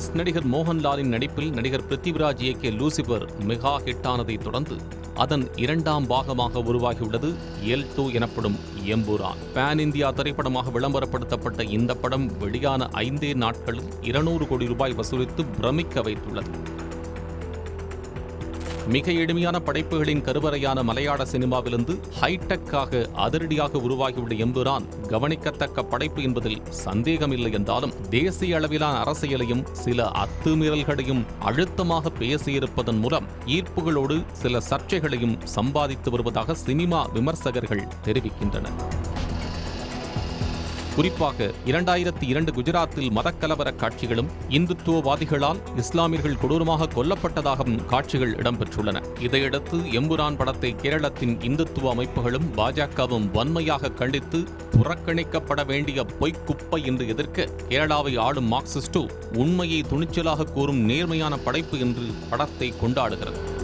Mass நடிகர் மோகன்லாலின் நடிப்பில் நடிகர் பிருத்திவிராஜ் இயக்கிய லூசிபர் மெகா ஹிட்டானதை தொடர்ந்து அதன் இரண்டாம் பாகமாக உருவாகியுள்ளது எல் டூ எனப்படும் எம்பூரான். பேன் இந்தியா திரைப்படமாக விளம்பரப்படுத்தப்பட்ட இந்த படம் வெளியான ஐந்தே நாட்களில் இருநூறு கோடி ரூபாய் வசூலித்து பிரமிக்க வைத்துள்ளது. மிக எளிமையான படைப்புகளின் கருவறையான மலையாள சினிமாவிலிருந்து ஹைடெக்காக அதிரடியாக உருவாகியுள்ள எம்புரான் கவனிக்கத்தக்க படைப்பு என்பதில் சந்தேகமில்லை என்றாலும் தேசிய அளவிலான அரசியலையும் சில அத்துமீறல்களையும் அழுத்தமாக பேசியிருப்பதன் மூலம் ஈர்ப்புகளோடு சில சர்ச்சைகளையும் சம்பாதித்து வருவதாக சினிமா விமர்சகர்கள் தெரிவிக்கின்றனர். குறிப்பாக இரண்டாயிரத்தி இரண்டு குஜராத்தில் மதக்கலவர காட்சிகளும் இந்துத்துவவாதிகளால் இஸ்லாமியர்கள் கொடூரமாக கொல்லப்பட்டதாகவும் காட்சிகள் இடம்பெற்றுள்ளன. இதையடுத்து எம்புரான் படத்தை கேரளத்தின் இந்துத்துவ அமைப்புகளும் பாஜகவும் வன்மையாக கண்டித்து புறக்கணிக்கப்பட வேண்டிய பொய்க்குப்பை என்று எதிர்க்க கேரளாவை ஆளும் மார்க்சிஸ்டோ உண்மையை துணிச்சலாக கூறும் நேர்மையான படைப்பு என்று படத்தை கொண்டாடுகிறது.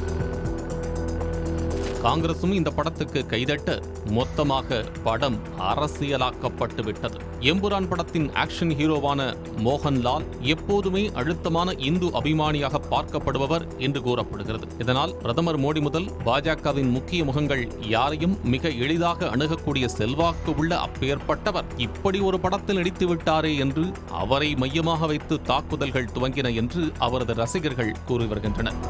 காங்கிரசும் இந்த படத்துக்கு கைதட்ட மொத்தமாக படம் அரசியலாக்கப்பட்டு விட்டது. எம்புரான் படத்தின் ஆக்ஷன் ஹீரோவான மோகன்லால் எப்போதுமே அழுத்தமான இந்து அபிமானியாக பார்க்கப்படுபவர் என்று கூறப்படுகிறது. இதனால் பிரதமர் மோடி முதல் பாஜகவின் முக்கிய முகங்கள் யாரையும் மிக எளிதாக அணுகக்கூடிய செல்வாக்கு உள்ள அப்பேற்பட்டவர். இப்படி ஒரு படத்தில் நடித்து விட்டாரே என்று அவரை மையமாக வைத்து தாக்குதல்கள் துவங்கின என்று அவரது ரசிகர்கள் கூறி வருகின்றனர்.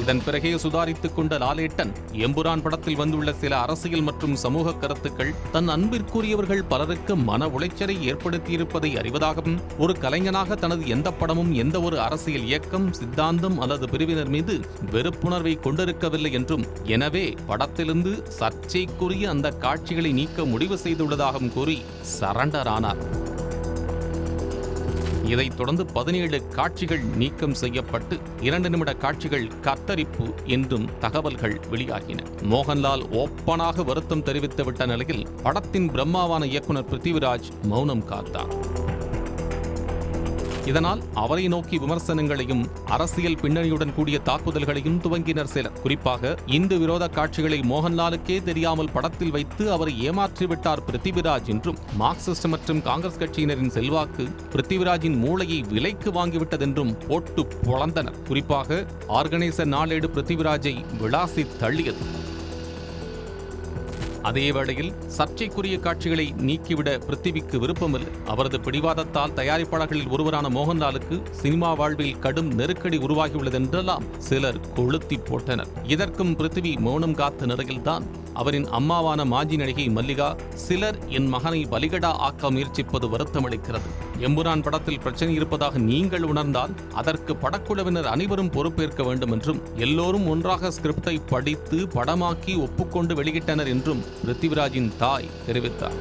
இதன் பிறகே சுதாரித்துக் கொண்ட லாலேட்டன் எம்புரான் படத்தில் வந்துள்ள சில அரசியல் மற்றும் சமூக கருத்துக்கள் தன் அன்பிற்குரியவர்கள் பலருக்கு மன உளைச்சலை ஏற்படுத்தியிருப்பதை அறிவதாகவும் ஒரு கலைஞனாக தனது எந்த படமும் எந்த ஒரு அரசியல் இயக்கம் சித்தாந்தம் அல்லது பிரிவினர் மீது வெறுப்புணர்வை கொண்டிருக்கவில்லை என்றும் எனவே படத்திலிருந்து சர்ச்சைக்குரிய அந்த காட்சிகளை நீக்க முடிவு செய்துள்ளதாகவும் கூறி சரண்டர் ஆனார் இதைத் தொடர்ந்து பதினேழு காட்சிகள் நீக்கம் செய்யப்பட்டு இரண்டு நிமிட காட்சிகள் கத்தரிப்பு என்றும் தகவல்கள் வெளியாகின. மோகன்லால் ஓப்பனாக வருத்தம் தெரிவித்துவிட்ட நிலையில் படத்தின் பிரம்மாவான இயக்குனர் பிருத்திவிராஜ் மௌனம் காத்தார். இதனால் அவரை நோக்கி விமர்சனங்களையும் அரசியல் பின்னணியுடன் கூடிய தாக்குதல்களையும் துவங்கினர் சிலர். குறிப்பாக இந்து விரோத காட்சிகளை மோகன்லாலுக்கே தெரியாமல் படத்தில் வைத்து அவரை ஏமாற்றிவிட்டார் பிருத்திவிராஜ் என்றும் மார்க்சிஸ்ட் மற்றும் காங்கிரஸ் கட்சியினரின் செல்வாக்கு பிருத்திவிராஜின் மூளையை விலைக்கு வாங்கிவிட்டதென்றும் போட்டு பொளந்தனர் குறிப்பாக ஆர்கனைசர் நாளேடு பிருத்திவிராஜை விளாசி தள்ளியது. அதே வேளையில் சர்ச்சைக்குரிய காட்சிகளை நீக்கிவிட பிருத்திவிக்கு விருப்பமில்லை. அவரது பிடிவாதத்தால் தயாரிப்பாளர்களில் ஒருவரான மோகன்லாலுக்கு சினிமா வாழ்வில் கடும் நெருக்கடி உருவாகியுள்ளதென்றெல்லாம் சிலர் கொளுத்தி போட்டனர். இதற்கும் பிருத்திவி மௌனம் காத்த நிலையில்தான் அவரின் அம்மாவான மாஜி நடிகை மல்லிகா சிலர் என் மகனை பலிகடா ஆக்க முயற்சிப்பது வருத்தமளிக்கிறது எம்புரான் படத்தில் பிரச்சனை இருப்பதாக நீங்கள் உணர்ந்தால் அதற்கு படக்குழுவினர் அனைவரும் பொறுப்பேற்க வேண்டும் என்றும் எல்லோரும் ஒன்றாக ஸ்கிரிப்டை படித்து படமாக்கி ஒப்புக்கொண்டு வெளியிட்டனர் என்றும் பிருத்திவிராஜின் தாய் தெரிவித்தார்.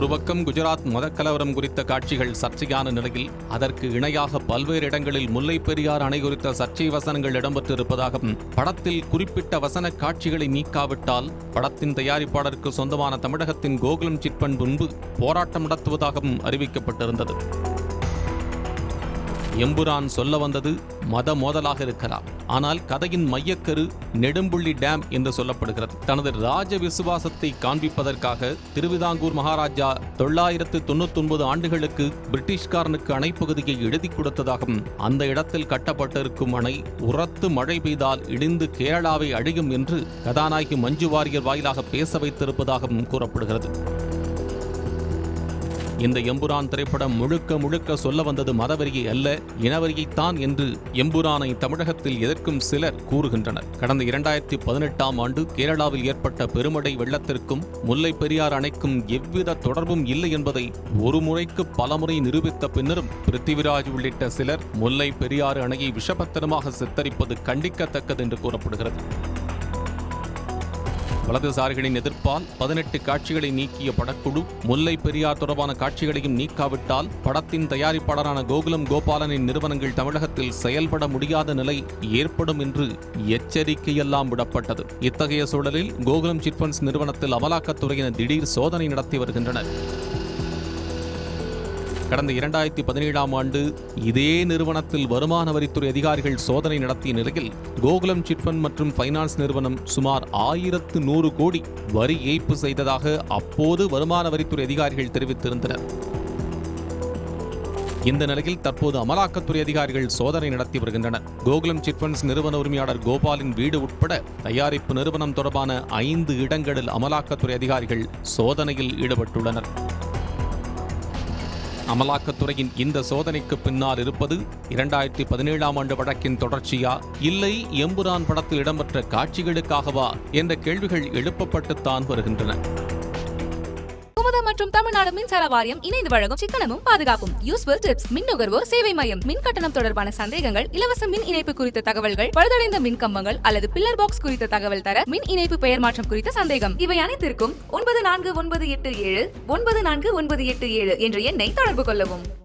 ஒரு பக்கம் குஜராத் மதக்கலவரம் குறித்த காட்சிகள் சர்ச்சையான நிலையில் அதற்கு இணையாக பல்வேறு இடங்களில் முல்லை பெரியார் அணை குறித்த சர்ச்சை வசனங்கள் இடம்பெற்றிருப்பதாகவும் படத்தில் குறிப்பிட்ட வசன காட்சிகளை நீக்காவிட்டால் படத்தின் தயாரிப்பாளருக்கு சொந்தமான தமிழகத்தின் கோகுலம் சிட்பன் முன்பு போராட்டம் நடத்துவதாகவும் அறிவிக்கப்பட்டிருந்தது. எம்புரான் சொல்ல வந்தது மத மோதலாக இருக்கலாம். ஆனால் கதையின் மையக்கரு நெடும்புள்ளி டேம் என்று சொல்லப்படுகிறது. தனது ராஜ விசுவாசத்தை காண்பிப்பதற்காக திருவிதாங்கூர் மகாராஜா தொள்ளாயிரத்து தொண்ணூத்தி ஒன்பது ஆண்டுகளுக்கு பிரிட்டிஷ்காரனுக்கு அணைப்பகுதியை எழுதி கொடுத்ததாகவும் அந்த இடத்தில் கட்டப்பட்டிருக்கும் அணை உரத்து மழை பெய்தால் இடிந்து கேரளாவை அழியும் என்று கதாநாயகி மஞ்சு வாரியர் வாயிலாக பேச வைத்திருப்பதாகவும் கூறப்படுகிறது. இந்த எம்புரான் திரைப்படம் முழுக்க முழுக்க சொல்ல வந்தது மதவரியை அல்ல இனவரியைத்தான் என்று எம்புரானை தமிழகத்தில் எதிர்க்கும் சிலர் கூறுகின்றனர். கடந்த இரண்டாயிரத்தி பதினெட்டாம் ஆண்டு கேரளாவில் ஏற்பட்ட பெருமடை வெள்ளத்திற்கும் முல்லை பெரியார் அணைக்கும் எவ்வித தொடர்பும் இல்லை என்பதை ஒரு முறைக்கு பலமுறை நிரூபித்த பின்னரும் பிருத்திவிராஜ் உள்ளிட்ட சிலர் முல்லை பெரியாறு அணையை விஷபத்திரமாக சித்தரிப்பது கண்டிக்கத்தக்கது என்று கூறப்படுகிறது. வலதுசாரிகளின் எதிர்ப்பால் பதினெட்டு காட்சிகளை நீக்கிய படக்குழு முல்லை பெரியார் தொடர்பான காட்சிகளையும் நீக்காவிட்டால் படத்தின் தயாரிப்பாளரான கோகுலம் கோபாலனின் நிறுவனங்கள் தமிழகத்தில் செயல்பட முடியாத நிலை ஏற்படும் என்று எச்சரிக்கையெல்லாம் விடப்பட்டது. இத்தகைய சூழலில் கோகுலம் சிட்பண்ட்ஸ் நிறுவனத்தில் அமலாக்கத்துறையினர் திடீர் சோதனை நடத்தி வருகின்றனர். கடந்த இரண்டாயிரத்தி பதினேழாம் ஆண்டு இதே நிறுவனத்தில் வருமான வரித்துறை அதிகாரிகள் சோதனை நடத்திய நிலையில் கோகுலம் சிட்பண்ட் மற்றும் ஃபைனான்ஸ் நிறுவனம் சுமார் ஆயிரத்து நூறு கோடி வரி ஏய்ப்பு செய்ததாக அப்போது வருமான வரித்துறை அதிகாரிகள் தெரிவித்திருந்தனர். இந்த நிலையில் தற்போது அமலாக்கத்துறை அதிகாரிகள் சோதனை நடத்தி வருகின்றனர். கோகுலம் சிட்பண்ட்ஸ் நிறுவன உரிமையாளர் கோபாலின் வீடு உட்பட தயாரிப்பு நிறுவனம் தொடர்பான ஐந்து இடங்களில் அமலாக்கத்துறை அதிகாரிகள் சோதனையில் ஈடுபட்டுள்ளனர். அமலாக்கத்துறையின் இந்த சோதனைக்கு பின்னால் இருப்பது இரண்டாயிரத்தி பதினேழாம் ஆண்டு வழக்கின் தொடர்ச்சியா? இல்லை எம்புரான் படத்தில் இடம்பெற்ற காட்சிகளுக்காகவா? என்ற கேள்விகள் எழுப்பப்பட்டுத்தான் வருகின்றன. மற்றும் தமிழ்நாடு மின்சார வாரியம் இணைந்து வழங்கும் சிக்கனமும் பாதுகாப்பும். யூஸ்ஃபுல் டிப்ஸ் மின் நுகர்வோர் சேவை மையம். மின் கட்டணம் தொடர்பான சந்தேகங்கள் இலவச மின் இணைப்பு குறித்த தகவல்கள் பழுதடைந்த மின் கம்பங்கள் அல்லது பில்லர் பாக்ஸ் குறித்த தகவல் தர மின் இணைப்பு பெயர் மாற்றம் குறித்த சந்தேகம். இவை அனைத்திற்கும் ஒன்பது நான்கு ஒன்பது எட்டு ஏழு ஒன்பது நான்கு ஒன்பது எட்டு ஏழு என்ற எண்ணை தொடர்பு கொள்ளவும்.